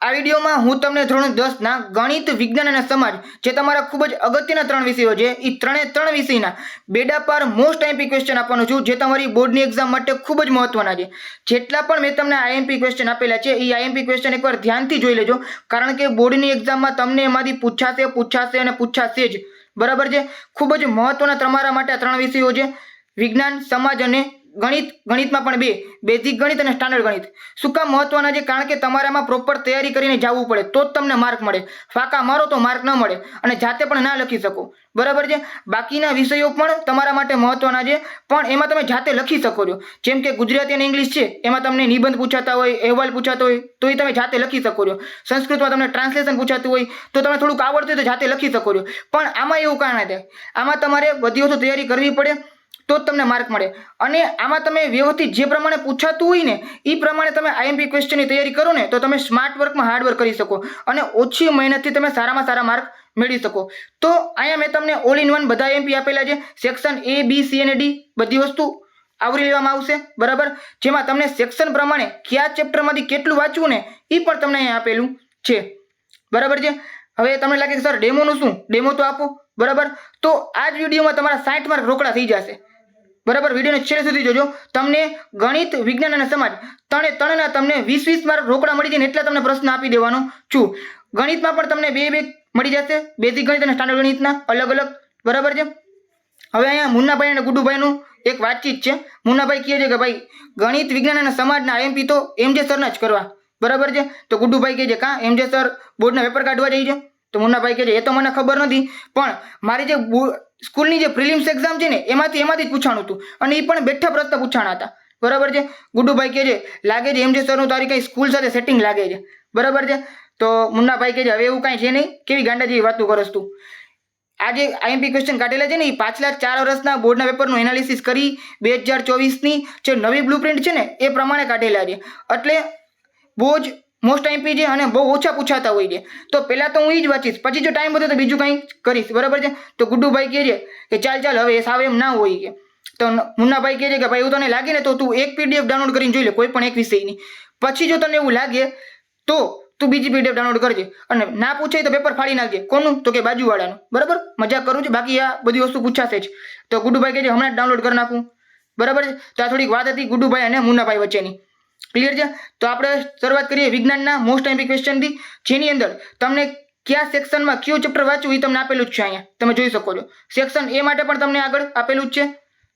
આ વિડીયોમાં હું તમને ધોરણ દસના ગણિત, વિજ્ઞાન અને સમાજ, જે તમારા ખૂબ જ અગત્યના ત્રણ વિષયો છે એ ત્રણે ત્રણ વિષયના બેડા પર મોસ્ટ આઈએમપી ક્વેશ્ચન આપવાનું છું, જે તમારી બોર્ડની એક્ઝામ માટે ખૂબ જ મહત્વના છે. જેટલા પણ મેં તમને આઈએમપી ક્વેશ્ચન આપેલા છે એ આઈએમપી ક્વેશ્ચન એકવાર ધ્યાનથી જોઈ લેજો, કારણ કે બોર્ડની એક્ઝામમાં તમને એમાંથી પૂછાશે પૂછાશે અને પૂછાશે જ. બરાબર છે? ખૂબ જ મહત્વના તમારા માટે આ ત્રણ વિષયો છે, વિજ્ઞાન, સમાજ અને ગણિત, ગણિતમાં પણ બે, બેઝિક ગણિત અને સ્ટાન્ડર્ડ ગણિત. શું કામ મહત્વના છે? કારણ કે તમારામાં પ્રોપર તૈયારી કરીને જવું પડે, તો જ તમને માર્ક મળે. ફાકા મારો તો માર્ક ન મળે, અને જાતે પણ ના લખી શકો. બરાબર છે? બાકીના વિષયો પણ તમારા માટે મહત્વના છે, પણ એમાં તમે જાતે લખી શકો છો. જેમ કે ગુજરાતી અને ઇંગ્લિશ છે, એમાં તમને નિબંધ પૂછાતા હોય, અહેવાલ પૂછાતો હોય, તો એ તમે જાતે લખી શકો છો. સંસ્કૃતમાં તમને ટ્રાન્સલેશન પૂછાતું હોય, તો તમે થોડુંક આવડતું હોય તો જાતે લખી શકો છો. પણ આમાં એવું કારણ થાય, આમાં તમારે બધી વસ્તુ તૈયારી કરવી પડે તો જ તમને માર્ક મળે. અને આમાં તમે વ્યવસ્થિત જે પ્રમાણે પૂછાતું હોય ને એ પ્રમાણે તમે આઈએમપી ક્વેશ્ચનની તૈયારી કરો ને, તો તમે સ્માર્ટ વર્કમાં હાર્ડ વર્ક કરી શકો. અને ઓછી મહેનતથી તમે સારામાં સારા માર્ક મેળવી શકો. તો અહીંયા મેં તમને ઓલ ઇન વન બધા આઈએમપી આપેલા છે. સેક્શન એ બી સી અને ડી બધી વસ્તુ આવરી લેવામાં આવશે. બરાબર? જેમાં તમને સેક્શન પ્રમાણે કયા ચેપ્ટરમાંથી કેટલું વાંચવું ને એ પણ તમને અહીંયા આપેલું છે. બરાબર છે? હવે તમને લાગે કે, સર ડેમોનું શું? ડેમો તો આપો. બરાબર? તો આ જ વિડીયોમાં તમારા સાઠ માર્ક રોકડા થઈ જશે. બરાબર, વિડીયોને છેલ્લે સુધી જોજો. તમને ગણિત, વિજ્ઞાન અને સમાજ ત્રણે ત્રણના તમને વીસ વીસ માર્ક રોકડા મળી જાય એટલા તમને પ્રશ્ન આપી દેવાનો છું. ગણિતમાં પણ તમને બે બે મળી જશે. બેઝિક ગણિત અને સ્ટાન્ડર્ડ ગણિતના અલગ અલગ. બરાબર છે? હવે અહીંયા મુન્નાભાઈ અને ગુડુભાઈનું એક વાતચીત છે. મુન્નાભાઈ કહે છે કે ભાઈ, ગણિત, વિજ્ઞાન અને સમાજના આઈએમપી તો એમ જે સરના જ કરવા. બરાબર છે? તો ગુડુભાઈ કહે છે, કાં? એમ જે સર બોર્ડના પેપર કાઢવા જઈ છે? તો મુન્નાભાઈ કહે છે, એ તો મને ખબર નથી, પણ મારી જે સ્કૂલની જે પ્રિલિમ્સ એક્ઝામ છે ને, એમાંથી એમાંથી જ પૂછાણું હતું અને એ પણ બેઠા પ્રશ્ન પૂછાણા હતા. બરાબર છે? ગુડુભાઈ કહે છે, લાગે છે એમ જે સરનું તારી કંઈ સ્કૂલ સાથે સેટિંગ લાગે છે. બરાબર છે? તો મુન્નાભાઈ કહે છે, હવે એવું કાંઈ છે નહીં, કેવી ગાંડા જેવી વાતું કરસ તું? આ જે આઈએમપી ક્વેશ્ચન કાઢેલા છે ને એ પાછલા ચાર વર્ષના બોર્ડના પેપરનું એનાલિસિસ કરી બે હજાર ચોવીસની જે નવી બ્લુપ્રિન્ટ છે ને, એ પ્રમાણે કાઢેલા છે. એટલે બહુ જ મોસ્ટ આઈમ્પી છે અને બહુ ઓછા પૂછાતા હોય છે. તો પહેલાં તો હું એ જ વાંચીશ. પછી જો ટાઈમ વધે તો બીજું કંઈ કરીશ. બરાબર છે? તો ગુડ્ડુભાઈ કહે છે કે ચાલ ચાલ, હવે સાવ એમ ના હોય કે. તો મુન્નાભાઈ કહે છે કે ભાઈ, એવું તને લાગે ને તો તું એક પીડીએફ ડાઉનલોડ કરીને જોઈ લે, કોઈ પણ એક વિષયની. પછી જો તને એવું લાગે તો તું બીજી પીડીએફ ડાઉનલોડ કરજે. અને ના પૂછે તો પેપર ફાડી નાખજે. કોનું? તો કે બાજુવાળાનું. બરાબર? મજાક કરું છું. બાકી આ બધી વસ્તુ પૂછાશે જ. તો ગુડુભાઈ કહે છે, હમણાં ડાઉનલોડ કરી નાખું. બરાબર છે? તો આ થોડીક વાત હતી ગુડુભાઈ અને મુન્નાભાઈ વચ્ચેની. ક્લિયર છે? તો આપણે શરૂઆત કરીએ વિજ્ઞાનના મોસ્ટ એમ્પી ક્વેશ્ચનથી જેની અંદર તમને કયા સેક્શનમાં કયું ચેપ્ટર વાંચવું એ તમને આપેલું જ છે અહીંયા. તમે જોઈ શકો છો. સેક્શન એ માટે પણ તમને આગળ આપેલું જ છે.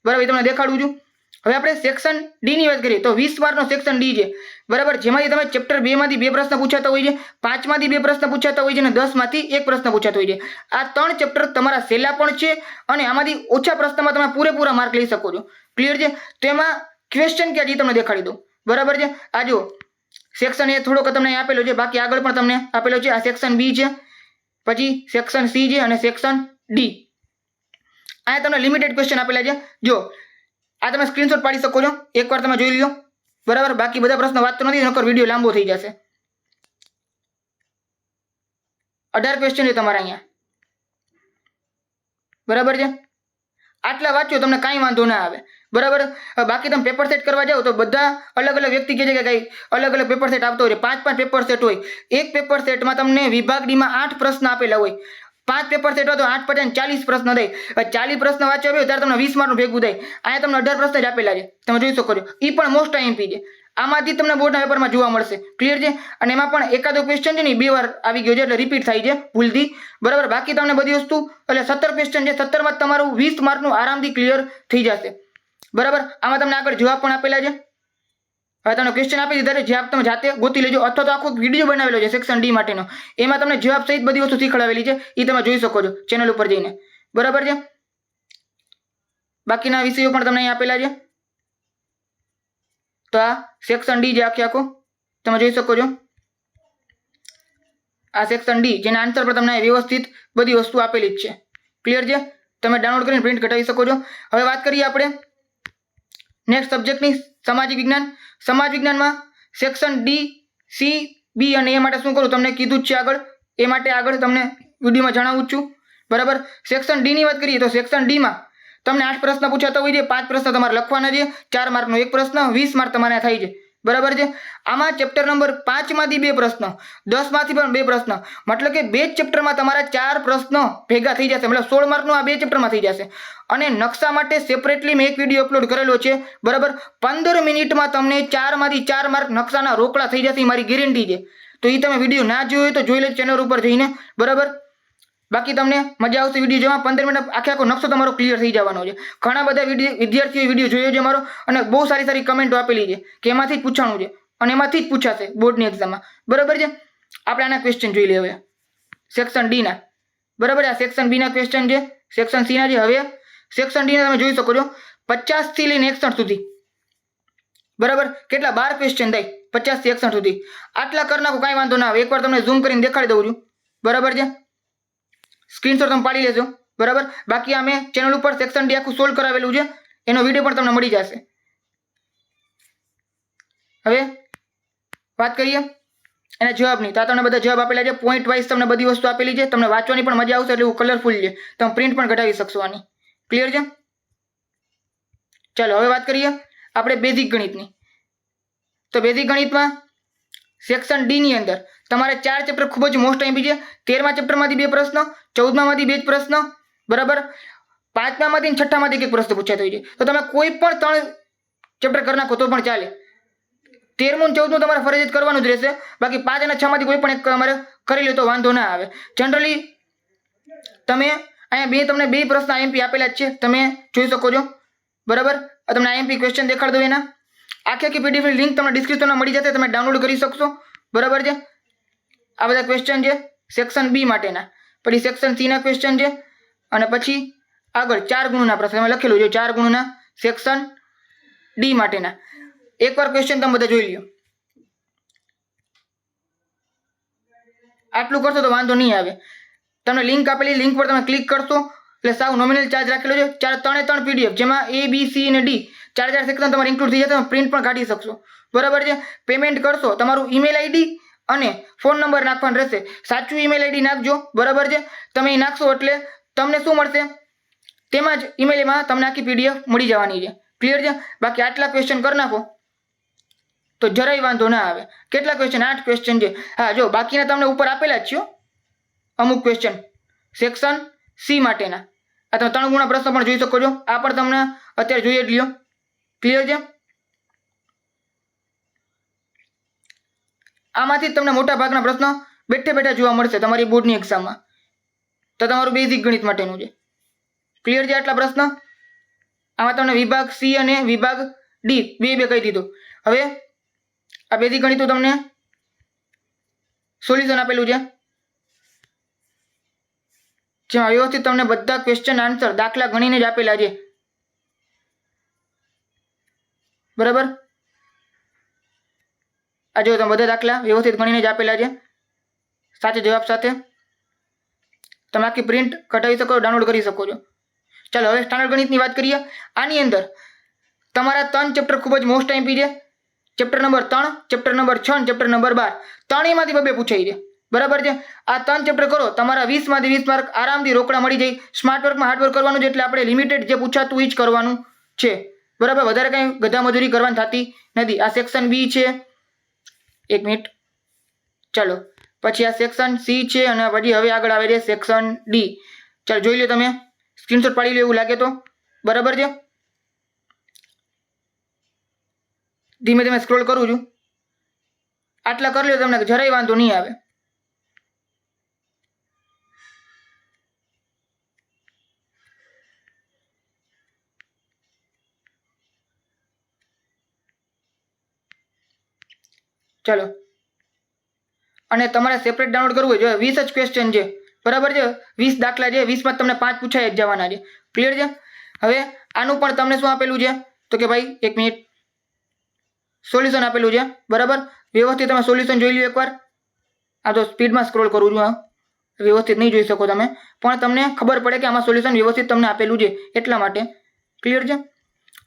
બરાબર, એ તમને દેખાડું છું. હવે આપણે સેક્શન ડી ની વાત કરીએ તો વીસ માર્કનો સેક્શન ડી છે. બરાબર, જેમાંથી તમે ચેપ્ટર બેમાંથી બે પ્રશ્ન પૂછાતા હોય છે, પાંચમાંથી બે પ્રશ્ન પૂછાતા હોય છે અને દસમાંથી એક પ્રશ્ન પૂછાતો હોય છે. આ ત્રણ ચેપ્ટર તમારા સહેલા પણ છે અને આમાંથી ઓછા પ્રશ્નમાં તમે પૂરેપૂરા માર્ક લઈ શકો છો. ક્લિયર છે? તો એમાં ક્વેશ્ચન ક્યાં છે તમને દેખાડી દઉં. બરાબર છે? આ જો સેક્શન એ થોડોક તમને આપેલો છે, બાકી આગળ પણ તમને આપેલો છે. આ સેક્શન બી છે, પછી સેક્શન સી છે અને સેક્શન ડી અહીંયા તમને લિમિટેડ ક્વેશ્ચન આપેલા છે. જો આ તમે સ્ક્રીનશોટ પાડી શકો છો. એકવાર તમે જોઈ લો બરાબર? બાકી બધા પ્રશ્નો વાંચતો નથી, નકર વીડિયો લાંબો થઈ જશે. અઢાર ક્વેશ્ચન છે તમારા અહીંયા. બરાબર છે? આટલા વાંચ્યો, તમને કાંઈ વાંધો ના આવે. બરાબર? બાકી તમે પેપર સેટ કરવા જાઓ તો બધા અલગ અલગ વ્યક્તિ કહે છે કે કઈ અલગ અલગ પેપર સેટ આપતો હોય, પાંચ પાંચ પેપર સેટ હોય. એક પેપર સેટમાં તમને વિભાગ ડીમાં આઠ પ્રશ્ન આપેલા હોય. પાંચ પેપર સેટ હોય તો આઠ પચાસ ચાલીસ પ્રશ્ન થાય. ચાલીસ પ્રશ્ન વાંચવા આવ્યો ત્યારે તમને વીસ માર્કનું ભેગું થાય. અહીંયા તમને અઢાર પ્રશ્ન જ આપેલા છે. તમે જોઈ શકો છો. એ પણ મોસ્ટ આઈએમપી છે. આમાંથી તમને બોર્ડના પેપરમાં જોવા મળશે. ક્લિયર છે? અને એમાં પણ એકાદો ક્વેશ્ચન છે ને બે વાર આવી ગયો છે એટલે રિપીટ થાય છે ભૂલથી. બરાબર? બાકી તમને બધી વસ્તુ એટલે સત્તર ક્વેશ્ચન છે. સત્તરમાં તમારું વીસ માર્કનું આરામથી ક્લિયર થઈ જશે. બરાબર? આમાં તમને આગળ જવાબ પણ આપેલા છે. હવે તમને ક્વેશ્ચન આપી દીધા છે. જવાબ તમે જાતે ગોતી લેજો અથવા તો આખો વીડિયો બનાવેલો છે સેક્શન ડી માટેનો. એમાં તમને જવાબ સહિત બધી વસ્તુ શીખવાડેલી છે. એ તમે જોઈ શકો છો ચેનલ ઉપર જઈને. બરાબર છે? બાકીના વિષયો પણ તમને અહીં આપેલા છે. તો આ સેક્શન ડી જે આખે આખો. તમે જોઈ શકો છો. આ સેક્શન ડી જેના આન્સર પર તમને વ્યવસ્થિત બધી વસ્તુ આપેલી જ છે. ક્લિયર છે? તમે ડાઉનલોડ કરીને પ્રિન્ટ કઢાવી શકો છો. હવે વાત કરીએ આપણે નેક્સ્ટ સબ્જેક્ટની સામાજિક વિજ્ઞાન. સમાજ વિજ્ઞાનમાં સેક્શન ડી સી બી અને એ માટે શું કરું? તમને કીધું જ છે આગળ. એ માટે આગળ તમને વિડીયોમાં જણાવું છું. બરાબર? સેક્શન ડીની વાત કરીએ તો સેક્શન ડીમાં તમને આઠ પ્રશ્ન પૂછાતા હોય છે. પાંચ પ્રશ્ન તમારે લખવાના છે. ચાર માર્કનો એક પ્રશ્ન, વીસ માર્ક તમારે થાય છે. બરાબર છે? આમાં ચેપ્ટર નંબર પાંચમાંથી બે પ્રશ્ન દસમાંથી પણ બે પ્રશ્ન. મતલબ કે બે ચેપ્ટરમાં તમારા ચાર પ્રશ્નો ભેગા થઈ જશે. મતલબ સોળ માર્કનું આ બે ચેપ્ટરમાં થઈ જશે. અને નકશા માટે સેપરેટલી મેં એક વીડિયો અપલોડ કરેલો છે. બરાબર? પંદર મિનિટમાં તમને ચારમાંથી ચાર માર્ક નકશાના રોકડા થઈ જશે મારી ગેરંટી છે. તો એ તમે વીડિયો ના જોયો તો જોઈ લે ચેનલ ઉપર જઈને. બરાબર? બાકી તમને મજા આવશે વીડિયો જોવા પંદર મિનિટ આખે આખો નકશો તમારો ક્લિયર થઈ જવાનો છે. ઘણા બધા વીડિયો વિદ્યાર્થીઓએ વીડિયો જોયો છે મારો અને બહુ સારી સારી કમેન્ટો આપેલી છે કે એમાંથી જ પૂછવાનું છે અને એમાંથી જ પૂછાશે બોર્ડની એક્ઝામમાં બરાબર છે? આપણે આના ક્વેશ્ચન જોઈ લઈએ હવે. સેક્શન ડીના બરાબર આ સેક્શન બીના ક્વેશ્ચન છે. સેક્શન સીના છે. હવે સેક્શન ડીના તમે જોઈ શકો છો. પચાસથી લઈને એકસઠ સુધી. બરાબર? કેટલા? બાર ક્વેશ્ચન થાય. પચાસથી એકસઠ સુધી. આટલા કરી નાખો, કાંઈ વાંધો ના આવે. એકવાર તમને ઝૂમ કરીને દેખાડી દઉં છું. બરાબર છે? સ્ક્રીનશોટ તમે પાડી લેજો. બરાબર? બાકી અમે ચેનલ ઉપર સેક્શન ડી આખું સોલ્વ કરાવેલું છે. એનો વીડિયો પણ તમને મળી જશે. હવે વાત કરીએ. એના જવાબની. તો તમને બધા જવાબ આપેલા છે. પોઈન્ટ વાઇઝ તમને બધી વસ્તુ આપેલી છે. તમને વાંચવાની પણ મજા આવશે એટલે એવું કલરફુલ છે. તમે પ્રિન્ટ પણ કઢાવી શકશો આની. ક્લિયર છે? ચાલો, હવે વાત કરીએ આપણે બેઝિક ગણિતની. તો બેઝિક ગણિતમાં સેક્શન ડીની અંદર તમારે ચાર ચેપ્ટર ખૂબ જ મોસ્ટ એમપી છે. તેરમા ચેપ્ટરમાંથી બે પ્રશ્ન, ચૌદમામાંથી બે જ પ્રશ્ન, બરાબર? પાંચમામાંથી અને છઠ્ઠામાંથી એક પ્રશ્ન પૂછાતો હોય છે. તો તમે કોઈ પણ ત્રણ ચેપ્ટર કરી નાખો તો પણ ચાલે. તેરમું અને ચૌદમું તમારે ફરજિયાત કરવાનું જ રહેશે. બાકી પાંચ અને છમાંથી કોઈ પણ એક તમારે કરી લો તો વાંધો ના આવે. જનરલી તમે અહીંયા બે તમને બે પ્રશ્ન આઈએમપી આપેલા જ છે. તમે જોઈ શકો છો. બરાબર? તમને આઈએમપી ક્વેશ્ચન દેખાડ દો એના. આખી આખી પીડીએફની લિંક તમને ડિસ્ક્રિપ્શનમાં મળી જશે. તમે ડાઉનલોડ કરી શકશો. બરાબર છે? આ બધા ક્વેશ્ચન છે સેક્શન બી માટેના. પછી સેક્શન સીના ક્વેશ્ચન છે, અને પછી આગળ ચાર ગુણના પ્રશ્ન તમે લખેલું છે, ચાર ગુણના સેક્શન ડી માટેના. એકવાર ક્વેશ્ચન તમે બધા જોઈ લ્યો. આટલું કરશો તો વાંધો નહીં આવે. તમને લિંક આપેલી લિંક પર તમે ક્લિક કરશો, એટલે સાવ નોમિનલ ચાર્જ રાખેલો છે. ચાર ત્રણે ત્રણ પીડીએફ જેમાં એ બી સી અને ડી ચાર ચાર સેક્શન તમારે ઇન્ક્લુડ થઈ જશે, તમે પ્રિન્ટ પણ કાઢી શકશો. બરાબર છે? પેમેન્ટ કરશો, તમારું ઈમેલ આઈડી અને ફોન નંબર નાખવાનો રહેશે. સાચું ઈમેલ આઈડી નાખજો. બરાબર છે? તમે એ નાખશો એટલે તમને શું મળશે? તેમજ ઈમેલમાં તમને આખી પીડીએફ મળી જવાની છે. ક્લિયર છે? બાકી આટલા ક્વેશ્ચન કરી નાખો. તો જરાય વાંધો ના આવે. કેટલા ક્વેશ્ચન આઠ ક્વેશ્ચન છે. હા, જો, બાકીના તમને ઉપર આપેલા જ છો અમુક ક્વેશ્ચન સેક્શન સી માટેના. આ તમે ત્રણ ગુણા પ્રશ્ન પણ જોઈ શકો છો. આ પણ તમને અત્યારે જોઈએ જ લ્યો. ક્લિયર છે? આમાંથી તમને મોટા ભાગના પ્રશ્નો બેઠે બેઠા જોવા મળશે તમારી બોર્ડની એક્ઝામમાં તો તમારું બેઝિક ગણિત માટેનું છે. ક્લિયર છે આટલા પ્રશ્ન? આમાં તમને વિભાગ સી અને વિભાગ ડી બે બે કહી દીધું. હવે આ બેઝિક ગણિત તમને સોલ્યુશન આપેલું છે. જેમાં વ્યવસ્થિત તમને બધા ક્વેશ્ચન આન્સર દાખલા ગણીને જ આપેલા છે. બરાબર? આ જો તમે બધા દાખલા વ્યવસ્થિત ગણીને જ આપેલા છે. સાચા જવાબ સાથે તમે આખી પ્રિન્ટ કઢાવી શકો ડાઉનલોડ કરી શકો છો. ચાલો હવે સ્ટાન્ડર્ડ ગણિતની વાત કરીએ. આની અંદર તમારા ત્રણ ચેપ્ટર ખૂબ જ મોસ્ટ આઈમ્પી છે. ચેપ્ટર નંબર ત્રણ ચેપ્ટર નંબર છ અને ચેપ્ટર નંબર બાર. ત્રણેયમાંથી બબે પૂછાઈ છે. બરાબર છે? આ ત્રણ ચેપ્ટર કરો, તમારા વીસમાંથી વીસ માર્ક આરામથી રોકડા મળી જાય. સ્માર્ટ વર્કમાં હાર્ડ વર્ક કરવાનું છે એટલે આપણે લિમિટેડ જે પૂછાતું એ જ કરવાનું છે. બરાબર? વધારે કંઈ ગધા મજૂરી કરવાની થતી નથી. આ સેક્શન બી છે. એક મિનિટ. ચાલો. પછી આ સેક્શન સી છે અને પછી હવે આગળ આવે છે સેક્શન ડી ચાલો, જોઈ લો તમે. સ્ક્રીનશોટ પાડી લો એવું લાગે તો. બરાબર છે? ધીમે ધીમે સ્ક્રોલ કરું છું. આટલા કરી લો તમને, જરાય વાંધો નહીં આવે. ચાલો. અને તમારે સેપરેટ ડાઉનલોડ કરવું હોય, જો વીસ જ ક્વેશ્ચન છે. બરાબર છે? વીસ દાખલા છે, વીસમાં તમને પાંચ પૂછાય જ જવાના છે. ક્લિયર છે? હવે આનું પણ તમને શું આપેલું છે? તો કે ભાઈ, એક મિનિટ. સોલ્યુશન આપેલું છે, બરાબર? વ્યવસ્થિત તમે સોલ્યુશન જોઈ લો એકવાર. આ તો સ્પીડમાં સ્ક્રોલ કરું છું, હા. વ્યવસ્થિત નહીં જોઈ શકો તમે. પણ તમને ખબર પડે કે આમાં સોલ્યુશન વ્યવસ્થિત તમને આપેલું છે, એટલા માટે. ક્લિયર છે?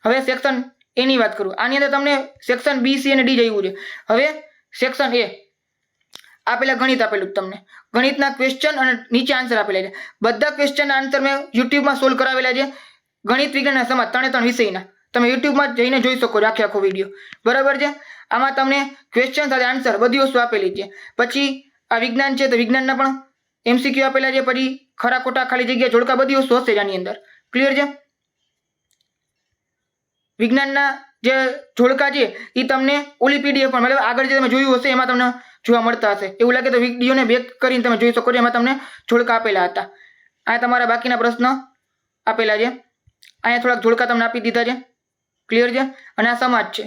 હવે સેક્શન એની વાત કરું. આની અંદર તમને સેક્શન બી સી અને ડી જવું છે. હવે સેક્શન એ આપેલા ગણિત આપેલું તમને. ગણિતના ક્વેશ્ચન અને નીચે આન્સર આપેલા છે. બધા ક્વેશ્ચન આન્સર મેં યુટ્યુબમાં સોલ્વ કરાવેલા છે. ગણિત વિજ્ઞાનના સમાજ ત્રણે ત્રણ વિષયના. તમે યુટ્યુબમાં જઈને જોઈ શકો છો આખે આખો વીડિયો બરાબર છે? આમાં તમને ક્વેશ્ચન સાથે આન્સર બધી વસ્તુ આપેલી છે. પછી આ વિજ્ઞાન છે તો વિજ્ઞાનના પણ એમસીક્યુ આપેલા છે. પછી ખરા ખોટા ખાલી જગ્યા જોડકા બધી વસ્તુ હશે જ આની અંદર. ક્લિયર છે? વિજ્ઞાનના જે જોડકા છે એ તમને ઓલી પીડીએફ પણ મતલબ આગળ જે તમે જોયું હશે, એમાં તમને જોવા મળતા હશે. એવું લાગે તો વિડીયોને બેક કરીને તમે જોઈ શકો છો, એમાં તમને જોડકા આપેલા હતા. આ તમારા બાકીના પ્રશ્ન આપેલા છે. અહીંયા થોડાક જોડકા તમને આપી દીધા છે. ક્લિયર છે? અને આ સમાજ છે.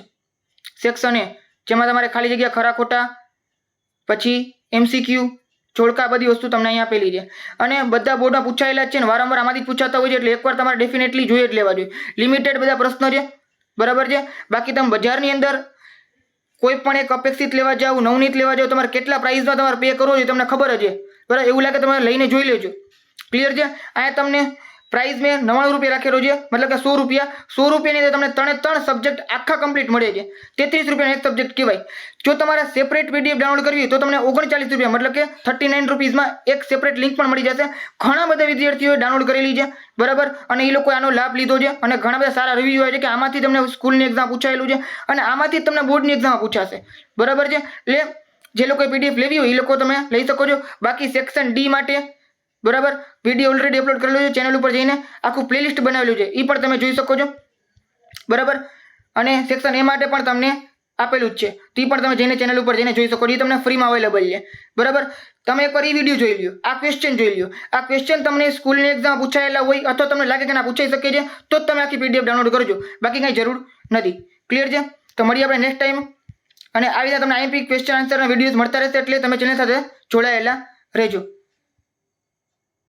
સેક્શન એ જેમાં તમારે ખાલી જગ્યા ખરા ખોટા, પછી એમસીક્યુ જોડકા બધી વસ્તુ તમને અહીંયા આપેલી છે. અને બધા બોર્ડમાં પૂછાયેલા છે ને, વારંવાર આમાંથી પૂછાતા હોય છે, એટલે એકવાર તમારે ડેફિનેટલી જોઈએ જ લેવા જોઈએ. લિમિટેડ બધા પ્રશ્નો છે. બરાબર છે? બાકી તમે બજારની અંદર કોઈ પણ એક અપેક્ષિત લેવા જાવ, નવનીત લેવા જાઓ તમારે કેટલા પ્રાઇસમાં તમારે પે કરવો જોઈએ તમને ખબર જ છે. બરાબર? એવું લાગે તમે લઈને જોઈ લેજો. ક્લિયર છે? અહીંયા તમને પ્રાઇસ મેં નવ્વાણું રૂપિયા રાખેલો છે. મતલબ કે સો રૂપિયા. સો રૂપિયાની અંદર તમને ત્રણે ત્રણ સબ્જેક્ટ આખા કમ્પ્લીટ મળે છે. તેત્રીસ રૂપિયાનો એક સબ્જેક્ટ કહેવાય. જો તમારે સેપરેટ પીડીએફ ડાઉનલોડ કરવી તો તમને ઓગણચાલીસ રૂપિયા, મતલબ કે થર્ટી નાઇન રૂપીઝમાં એક સેપરેટ લિંક પણ મળી જશે. ઘણા બધા વિદ્યાર્થીઓએ ડાઉનલોડ કરેલી છે. બરાબર? અને એ લોકોએ આનો લાભ લીધો છે. અને ઘણા બધા સારા રિવ્યુ હોય છે કે આમાંથી તમને સ્કૂલની એક્ઝામ પૂછાયેલું છે અને આમાંથી તમને બોર્ડની એક્ઝામ પૂછાશે. બરાબર છે? એટલે જે લોકોએ પીડીએફ લેવી હોય એ લોકો તમે લઈ શકો છો. બાકી સેક્શન ડી માટે બરાબર? વીડિયો ઓલરેડી અપલોડ કરેલો છે ચેનલ ઉપર જઈને આખું પ્લેલિસ્ટ બનાવેલું છે એ પણ તમે જોઈ શકો છો. બરાબર? અને સેક્શન એ માટે પણ તમને આપેલું જ છે. તે પણ તમે જઈને ચેનલ ઉપર જઈને જોઈ શકો એ તમને ફ્રીમાં અવેલેબલ છે. બરાબર? તમે એકવાર એ વીડિયો જોઈ લ્યો, આ ક્વેશ્ચન જોઈ લ્યો. આ ક્વેશ્ચન તમને સ્કૂલની એક્ઝામ પૂછાયેલા હોય અથવા તમને લાગે કે ના પૂછાઈ શકે છે, તો જ તમે આખી પીડીએફ ડાઉનલોડ કરજો. બાકી કંઈ જરૂર નથી. ક્લિયર છે? તો મળીએ આપણે નેક્સ્ટ ટાઈમ અને આવી રીતે તમને આઈએમપી ક્વેશ્ચન આન્સરના વિડીયોઝ મળતા રહેશે એટલે તમે ચેનલ સાથે જોડાયેલા રહેજો.